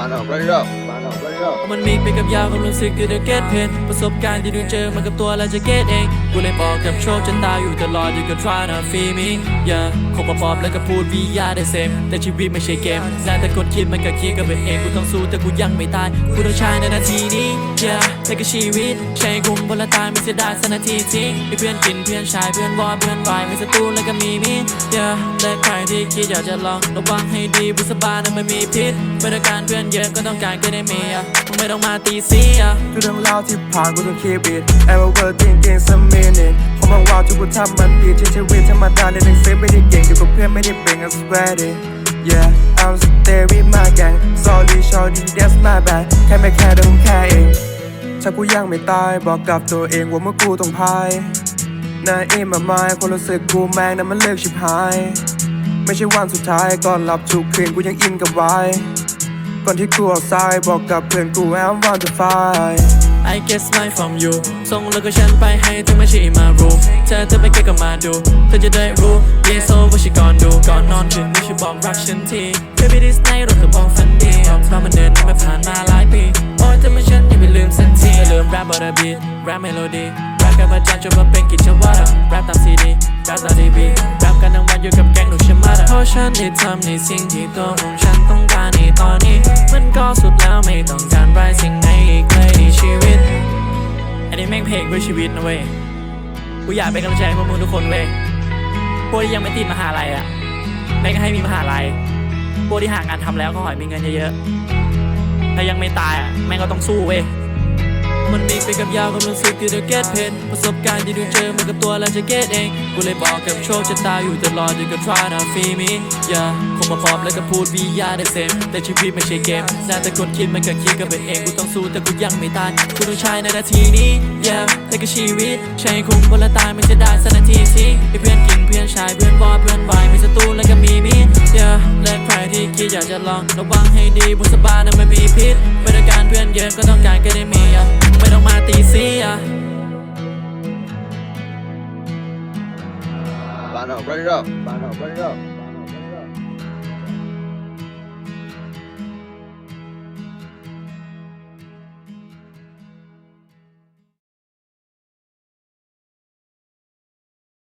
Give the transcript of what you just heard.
Line up, ready up. Line up, ready up. มันมีไปกับยาวความรู้สึกคือ the get pain ประสบการณ์ที่ดูเจอมากับตัวแล้วจะ get เอง กูเลยบอกกับโชคชะตาอยู่ตลอดอยู่กับ try not feel me yeah คงมาปอบแล้วก็พูด we are the same แต่ชีวิตไม่ใช่เกมน่าแต่คนคิดมันก็คิดกันไปเองกูต้องสู้แต่กูยังไม่ตายกูต้องใช้ในนาทีนี้ yeah แต่ก็ชีวิตใช้คุ้มบนละตายไม่เสียดายสักนาทีจริงมีเพื่อนกินเพื่อนชายเพื่อนวอเพื่อนวายไม่ศัตรูแล้วก็มีมิตร yeah และใครที่คิดอยากจะลองระวังให้ดีบุษบานั้นไม่มีพิษไม่ต้องการเพื่อนเยอะก็ต้องการแค่ได้มีอะมึงไม่ต้องมาตีเสียทุกเรื่องราวที่ผ่านกูต้อง keep it ever thinking some meaning ผมมองว่าทุกกูทำมันผิดที่ชีวิตธรรมดาในหนังสือไม่ได้เก่งอยู่กับเพื่อนไม่ได้เป็น I swear it yeah I'm stay with my gang sorry shorty that's my bad แค่ไม่แค่แต่ผมแค่เองถ้ากูยังไม่ตายบอกกับตัวเองว่าเมื่อกูต้องพายน่าอินมาไม่ความรู้สึกกูแม่งนั้นมันเลิกชิบหาย ไม่ใช่วันสุดท้ายก่อนหลับทุกคืนกูยังอินกับไว้ ก่อนที่กูออกซ้ายบอกกับเพื่อนกู I'm one to five I guess my from you ส่งแล้วก็ฉันไปให้เธอไม่ใช่มารูเธอเธอไม่เคยก็มาดูเธอจะได้รู้ Yes so what she gon' do ก่อนนอนคืนนี้ฉันบอกรักฉันที Baby this night เราเธอบอกฝันดีบอกว่ามันเดินมาผ่านมาหลายปีโอ้ยเธอไม่ฉันอย่าไปลืมสักทีอย่าลืม rap บอร์บีแรปเมโลดี้ rap กับอาจารย์จนมาเป็นกิจวัตร rap ตามซีดี rap ตามดีบี rap กันทั้งวันอยู่กับแก๊งหนูชะมัดเพราะฉันได้ทำในสิ่งที่ตัวของฉันต้องการในตอนนี้ มันก็สุดแล้วไม่ต้องการไรสิ่งไหนอีกเลยในชีวิต อันนี้แม่งเพลงเพื่อชีวิตนะเว้ย กูอยากเป็นกำลังใจให้พวกมึงทุกคนเว้ย พวกที่ยังไม่ติดมหาลัยอะ แม่งก็ให้มีมหาลัย พวกที่หางานทำแล้วก็ขอให้มีเงินเยอะๆ ถ้ายังไม่ตายอะแม่งก็ต้องสู้เว้ย มันมีไปกับยาวความรู้สึกคือเธอเก็ตเพนประสบการณ์ที่ดูเจอมากับตัวแล้วจะ get เอง กูเลยบอกกับโชคชะตาอยู่ตลอดอยู่กับ try not feel me yeah คงมาพร้อมแล้วก็พูดวิยาได้เซมแต่ชีวิตไม่ใช่เกมน่าแต่คนคิดมันก็คิดกันไปเองกูต้องสู้แต่กูยังไม่ตายกูต้องใช้ในนาทีนี้ yeah แต่ก็ชีวิตใช้คุ้มคนละตายไม่เสียดายสักนาทีสิ จะลองระวังให้ดีบุษบานั้นไม่มีพิษไม่ต้องการเพื่อนเยอะก็ต้องการแค่ได้มีอะไม่ต้องมาตีเสีย Line up, ready up. Line up, ready up.